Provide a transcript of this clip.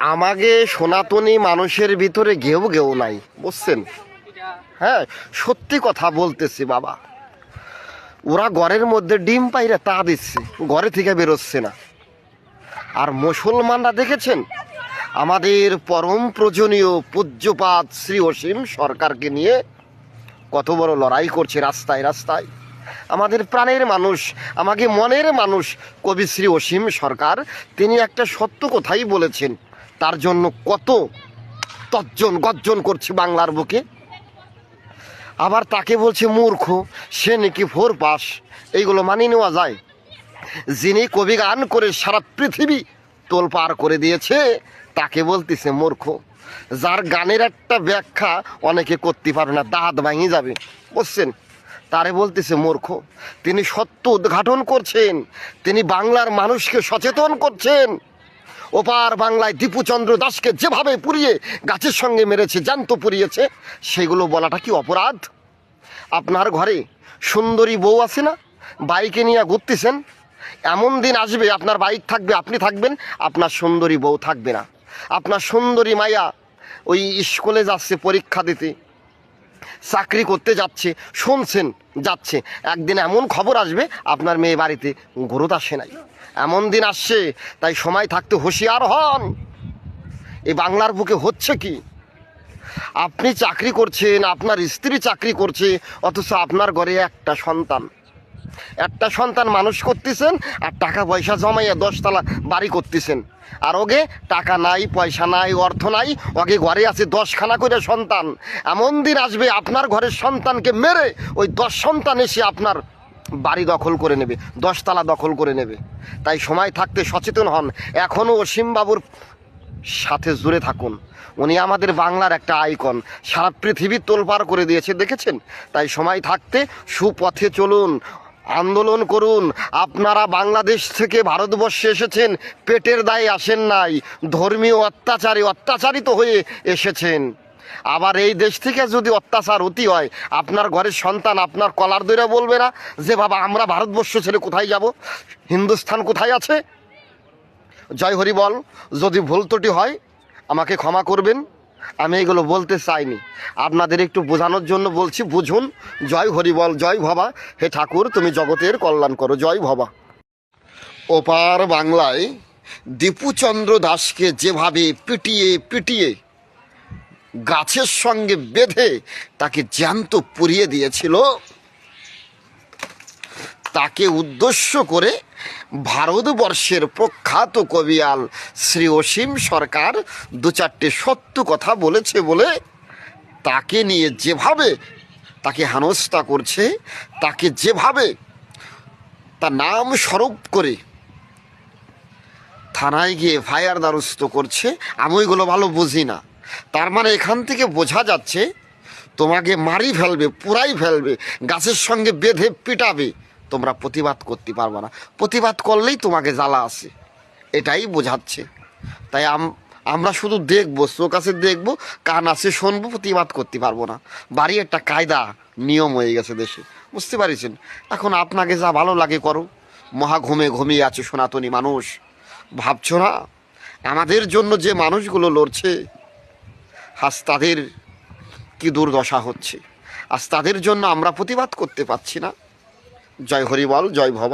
আমাকে সনাতনী মানুষের ভিতরে ঘেউ ঘেউ নাই, বুঝছেন? হ্যাঁ সত্যি কথা বলতেছি, বাবা। ওরা ঘরের মধ্যে ডিম পাইরে তা দিচ্ছে, ঘরে থেকে বেরোচ্ছে না। আর মুসলমানরা দেখেছেন? আমাদের পরম প্রয়োজনীয় পূজ্যপাত শ্রী অসীম সরকারকে নিয়ে কত বড় লড়াই করছে রাস্তায় রাস্তায়। আমাদের প্রাণের মানুষ, আমাকে মনের মানুষ কবি শ্রী অসীম সরকার, তিনি একটা সত্য কথাই বলেছেন। তার জন্য কত তর্জন গর্জন করছে বাংলার বুকে। আবার তাকে বলছে, মূর্খ, সে নাকি ফোর পাস। এইগুলো মানিয়ে নেওয়া যায়। যিনি কবি গান করে সারা পৃথিবী তোলপার করে দিয়েছে, তাকে বলতেছে, মূর্খ, যার গানের একটা ব্যাখ্যা অনেকে করতে পারে না, দাঁত ভাঙে যাবে। বুঝছেন তারে বলতেছে, মূর্খ, তিনি সত্য উদ্ঘাটন করছেন, তিনি বাংলার মানুষকে সচেতন করছেন। ওপার বাংলায় দীপুচন্দ্র দাসকে যেভাবে পুড়িয়ে গাছের সঙ্গে মেরেছে, জ্যান্ত পুড়িয়েছে, সেগুলো বলাটা কি অপরাধ? আপনার ঘরে সুন্দরী বউ আছে না? বাইকে নিয়ে ঘুরতেছেন? এমন দিন আসবে, আপনার বাইক থাকবে, আপনি থাকবেন, আপনার সুন্দরী বউ থাকবে না। আপনার সুন্দরী মাইয়া ওই স্কুলে যাচ্ছে, পরীক্ষা দিতে, চাকরি করতে যাচ্ছে, শুনছেন, যাচ্ছে। একদিন এমন খবর আসবে, আপনার মেয়ে বাড়িতে গরুত আসে নাই। এমন দিন আসছে, তাই সময় থাকতে হুঁশিয়ার হন। এই বাংলার বুকে হচ্ছে কি? আপনি চাকরি করছেন, আপনার স্ত্রী চাকরি করছে, অথচ আপনার ঘরে একটা সন্তান। একটা সন্তান মানুষ করতেছেন আর টাকা পয়সা জমাইয়া দশতলা বাড়ি করতেছেন। আর ওগে টাকা নাই, পয়সা নাই, অর্থ নাই ওকে ঘরে আছে দশখানা করে সন্তান। এমন দিন আসবে আপনার ঘরের সন্তানকে মেরে, ওই দশ সন্তান এসে আপনার বাড়ি দখল করে নেবে, দশতলা দখল করে নেবে। তাই সময় থাকতে সচেতন হন। এখনও অসীমবাবুর সাথে জুড়ে থাকুন। উনি আমাদের বাংলার একটা আইকন। সারা পৃথিবী তোলপার করে দিয়েছে, দেখেছেন? তাই সময় থাকতে সুপথে চলুন, আন্দোলন করুন। আপনারা বাংলাদেশ থেকে ভারতবর্ষে এসেছেন, পেটের দায়ে আসেন নাই। ধর্মীয় অত্যাচারী অত্যাচারিত হয়ে এসেছেন। আবার এই দেশ থেকে যদি অত্যাচার অতি হয়, আপনার ঘরের সন্তান আপনার কলার দইরা বলবে না যে, বাবা, আমরা ভারতবর্ষ ছেড়ে কোথায় যাব? হিন্দুস্থান কোথায় আছে? জয় হরি বল, যদি ভুল ত্রুটি হয়, আমাকে ক্ষমা করবেন। আমি এগুলো বলতে চাইনি। আপনাদের একটু বোঝানোর জন্য বলছি, বুঝুন, জয় হরি বল, জয় ভবা। হে ঠাকুর, তুমি জগতের কল্যাণ করো, জয় ভবা। ওপার বাংলায় দীপুচন্দ্র দাসকে যেভাবে পিটিয়ে পিটিয়ে গাছের সঙ্গে বেঁধে তাকে জ্যান্ত পুড়িয়ে দিয়েছিল। তাকে উদ্দেশ্য করে ভারতবর্ষের প্রখ্যাত কবিয়াল শ্রী অসীম সরকার দু চারটে সত্য কথা বলেছে বলে তাকে নিয়ে যেভাবে তাকে হেনস্থা করছে, তাকে যেভাবে তার নাম স্বরূপ করে থানায় গিয়ে ফায়ার দ্বারস্থ করছে, আমি ওইগুলো ভালো বুঝি না। তার মানে এখান থেকে বোঝা যাচ্ছে তোমাকে মারি ফেলবে, পুরাই ফেলবে, গাছের সঙ্গে বেঁধে পিটাবে। তোমরা প্রতিবাদ করতে পারবে না। প্রতিবাদ করলেই তোমাকে জ্বালা আসে। এটাই বোঝাচ্ছে। তাই আম- আমরা শুধু দেখব চোখ আছে দেখব, কান আছে শুনব, প্রতিবাদ করতে পারব না। বাড়ি একটা কায়দা, নিয়ম হয়ে গেছে দেশে। বুঝতে পারিছেন? এখন আপনাকে যা ভালো লাগে করো। মহা ঘুমে ঘুমিয়ে আছে, সনাতনী মানুষ। ভাবছ না? আমাদের জন্য যে মানুষগুলো লড়ছে আজ তাদের কি দুর্দশা হচ্ছে? আজ তাদের জন্য আমরা প্রতিবাদ করতে পারছি না। জয় হরিবল জয় ভব